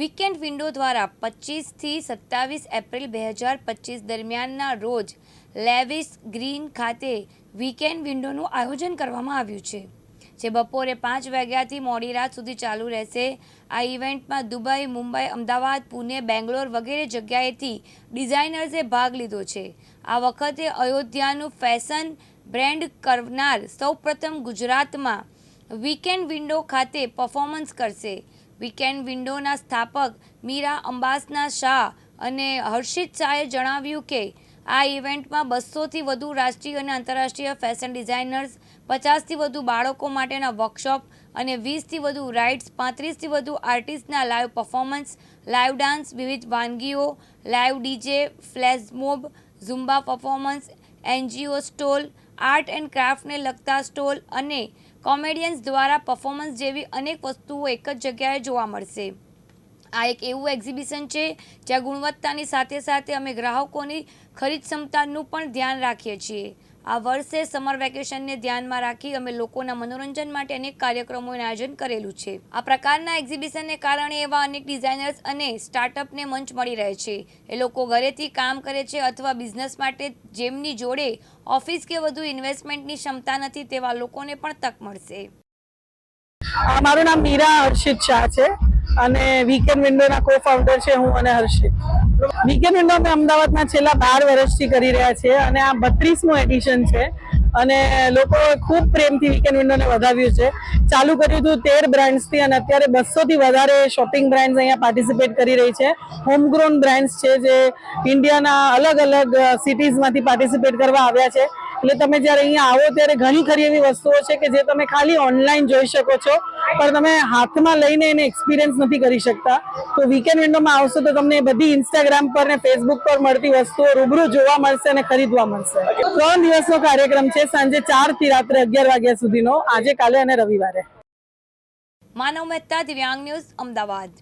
Weekend window દ્વારા પચીસથી સત્તાવીસ એપ્રિલ બે હજાર પચીસ દરમિયાનના રોજ લેવિસ ગ્રીન ખાતે વીકેન્ડ વિન્ડોનું આયોજન કરવામાં આવ્યું છે, જે બપોરે પાંચ વાગ્યાથી મોડી રાત સુધી ચાલુ રહેશે. આ ઇવેન્ટમાં દુબઈ, મુંબઈ, અમદાવાદ, પુણે, બેંગ્લોર વગેરે જગ્યાએથી ડિઝાઇનર્સે ભાગ લીધો છે. આ વખતે અયોધ્યાનું ફેશન બ્રેન્ડ કરનાર સૌપ્રથમ ગુજરાતમાં વીકેન્ડ વિન્ડો ખાતે પરફોર્મન્સ કરશે. વીકેન્ડ વિન્ડોના સ્થાપક મીરા અંબાસના શાહ અને હર્ષિત શાહે જણાવ્યું કે, આ ઇવેન્ટમાં બસોથી વધુ રાષ્ટ્રીય અને આંતરરાષ્ટ્રીય ફેશન ડિઝાઇનર્સ, પચાસથી વધુ બાળકો માટેના વર્કશોપ અને વીસથી વધુ રાઇડ્સ, પાંત્રીસથી વધુ આર્ટિસ્ટના લાઈવ પરફોર્મન્સ લાઈવ ડાન્સ, વિવિધ વાનગીઓ, live DJ, flash mob Zumba performance NGO stall, art and ક્રાફ્ટને લગતા સ્ટોલ અને કોમેડિયન્સ દ્વારા પરફોર્મન્સ જેવી અનેક વસ્તુઓ એક જ જગ્યાએ જોવા મળશે. આ એક એવું એક્ઝિબિશન છે, જ્યાં ગુણવત્તાની સાથે સાથે અમે ગ્રાહકોની ખરીદ ક્ષમતાનું પણ ધ્યાન રાખીએ છીએ. આ વર્ષે સમર વેકેશનને ધ્યાનમાં રાખી અમે લોકોના મનોરંજન માટે અનેક કાર્યક્રમોનું આયોજન કરેલું છે. આ પ્રકારના એક્ઝિબિશનને કારણે એવા અનેક ડિઝાઇનર્સ અને સ્ટાર્ટઅપને મંચ મળી રહે છે. એ લોકો ઘરેથી કામ કરે છે અથવા બિઝનેસ માટે જેમની જોડે ઓફિસ કે વધુ ઇન્વેસ્ટમેન્ટની ક્ષમતા નથી તેવા લોકોને પણ તક મળશે. મારું નામ મીરા હર્ષિત શાહ છે. અને વીકેન્ડ વિન્ડોના કો ફાઉન્ડર છે હું અને હર્ષિત. વીકેન્ડ વિન્ડો અમે અમદાવાદમાં છેલ્લા બાર વર્ષથી કરી રહ્યા છીએ અને આ બત્રીસમું એડિશન છે અને લોકો ખૂબ પ્રેમથી વીકેન્ડ વિન્ડોને વધાવ્યું છે. ચાલુ કર્યું હતું તેર બ્રાન્ડ્સથી અને અત્યારે બસોથી વધારે શોપિંગ બ્રાન્ડ્સ અહીંયા પાર્ટિસિપેટ કરી રહી છે. હોમગ્રોન બ્રાન્ડ્સ છે જે ઇન્ડિયાના અલગ અલગ સિટીઝમાંથી પાર્ટિસિપેટ કરવા આવ્યા છે. એટલે તમે જ્યારે અહીંયા આવો ત્યારે ઘણી ખરી એવી વસ્તુઓ છે કે જે તમે ખાલી ઓનલાઈન જોઈ શકો છો, પણ તમે હાથમાં લઈને એને એક્સપિરિયન્સ નથી કરી શકતા. તો વીકેન્ડ વિન્ડોમાં આવશો તો તમને બધી ઇન્સ્ટાગ્રામ પર ને ફેસબુક પર મળતી વસ્તુઓ રૂબરૂ જોવા મળશે અને ખરીદવા મળશે. ત્રણ દિવસનો કાર્યક્રમ છે સાંજે ચારથી રાત્રે અગિયાર વાગ્યા સુધીનો. આજે કાલે અને રવિવારે. માનવ મહેતા દિવ્યાંગ ન્યૂઝ અમદાવાદ.